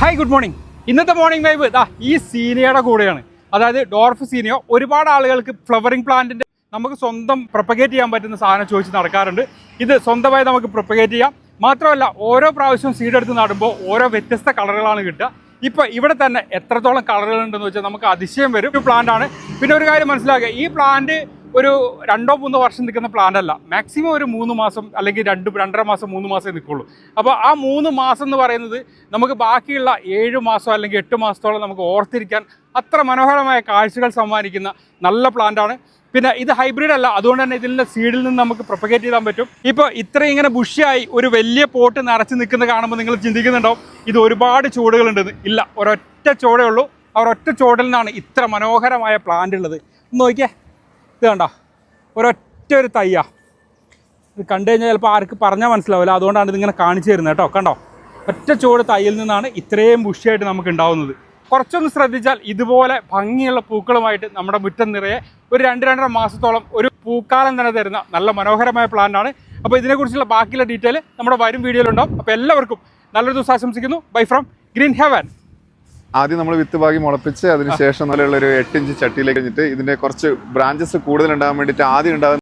Hi good morning ഇന്നത്തെ morning vibe ദാ ഈ സീനിയയുടെ കൂടെയാണ്. അതായത് ഡോർഫ് സീനിയോ ഒരുപാട് ആളുകൾക്ക് ഫ്ലവറിംഗ് പ്ലാന്റിന്റെ നമുക്ക് സ്വന്തം പ്രൊപ്പഗേറ്റ് ചെയ്യാൻ പറ്റുന്ന സാധനം ചോദിച്ച് നടക്കാറുണ്ട്. ഇത് സ്വന്തമായി നമുക്ക് പ്രൊപ്പഗേറ്റ് ചെയ്യാം. മാത്രമല്ല ഓരോ പ്രാവശ്യവും സീഡ് എടുത്ത് നടുമ്പോൾ ഓരോ വ്യത്യസ്ത കളറുകളാണ് കിട്ടുക. ഇപ്പോൾ ഇവിടെ തന്നെ എത്രത്തോളം കളറുകൾ ഉണ്ടെന്ന് വെച്ചാൽ നമുക്ക് അതിശയം വരും. ഒരു പ്ലാന്റ് ആണ്. പിന്നെ ഒരു കാര്യം മനസ്സിലാക്കുക. ഈ പ്ലാന്റ് ഒരു രണ്ടോ മൂന്നോ വർഷം നിൽക്കുന്ന പ്ലാൻ അല്ല. മാക്സിമം ഒരു മൂന്ന് മാസം അല്ലെങ്കിൽ രണ്ട് രണ്ടര മാസം മൂന്ന് മാസമേ നിൽക്കുള്ളൂ. അപ്പോൾ ആ മൂന്ന് മാസം എന്ന് പറയുന്നത് നമുക്ക് ബാക്കിയുള്ള ഏഴ് മാസം അല്ലെങ്കിൽ എട്ട് മാസത്തോളം നമുക്ക് ഓർത്തിരിക്കാൻ അത്ര മനോഹരമായ കാഴ്ചകൾ സമ്മാനിക്കുന്ന നല്ല പ്ലാന്റാണ് പിന്നെ ഇത് ഹൈബ്രിഡ് അല്ല. അതുകൊണ്ട് തന്നെ ഇതിന്റെ സീഡിൽ നിന്ന് നമുക്ക് പ്രൊപ്പഗേറ്റ് ചെയ്യാൻ പറ്റും. ഇപ്പോൾ ഇത്ര ഇങ്ങനെ ബുഷിയായി ഒരു വലിയ പോട്ട് നിറച്ച് നിൽക്കുന്ന കാണുമ്പോൾ നിങ്ങൾ ചിന്തിക്കുന്നുണ്ടാവും ഇത് ഒരുപാട് ചുവടുകളുണ്ടെന്ന് ഇല്ല ഒരൊറ്റ ചുവടേ ഉള്ളൂ. ആ ഒരൊറ്റ ചുവടിൽ നിന്നാണ് ഇത്ര മനോഹരമായ പ്ലാന്റ് ഉള്ളത്. നോക്കിയേ. ഇത് കണ്ട? ഒരൊറ്റ ഒരു തയ്യ. ഇത് കണ്ടു കഴിഞ്ഞാൽ ചിലപ്പോൾ ആർക്ക് പറഞ്ഞാൽ മനസ്സിലാവില്ല. അതുകൊണ്ടാണ് ഇതിങ്ങനെ കാണിച്ചു തരുന്നത് കേട്ടോ. കണ്ടോ? ഒറ്റ ചുവട് തയ്യിൽ നിന്നാണ് ഇത്രയും ബുഷിയായിട്ട് നമുക്ക് ഉണ്ടാവുന്നത്. കുറച്ചൊന്ന് ശ്രദ്ധിച്ചാൽ ഇതുപോലെ ഭംഗിയുള്ള പൂക്കളുമായിട്ട് നമ്മുടെ മുറ്റം നിറയെ ഒരു രണ്ട് രണ്ടര മാസത്തോളം ഒരു പൂക്കാലം തന്നെ തരുന്ന നല്ല മനോഹരമായ പ്ലാന്റാണ് അപ്പോൾ ഇതിനെക്കുറിച്ചുള്ള ബാക്കിയുള്ള ഡീറ്റെയിൽ നമ്മുടെ വരും വീഡിയോയിലുണ്ടാവും അപ്പോൾ എല്ലാവർക്കും നല്ലൊരു ദിവസം ആശംസിക്കുന്നു. ബൈ ഫ്രം ഗ്രീൻ ഹെവൻ ആദ്യം നമ്മൾ വിത്ത് ഭാഗി മുളപ്പിച്ച് അതിനുശേഷം നല്ലൊരു ഒരു എട്ട് ഇഞ്ച് ചട്ടിയിലേക്ക് കഴിഞ്ഞിട്ട് ഇതിന്റെ കുറച്ച് ബ്രാഞ്ചസ് കൂടുതൽ ഉണ്ടാകാൻ വേണ്ടിയിട്ട് ആദ്യം ഉണ്ടാകുന്ന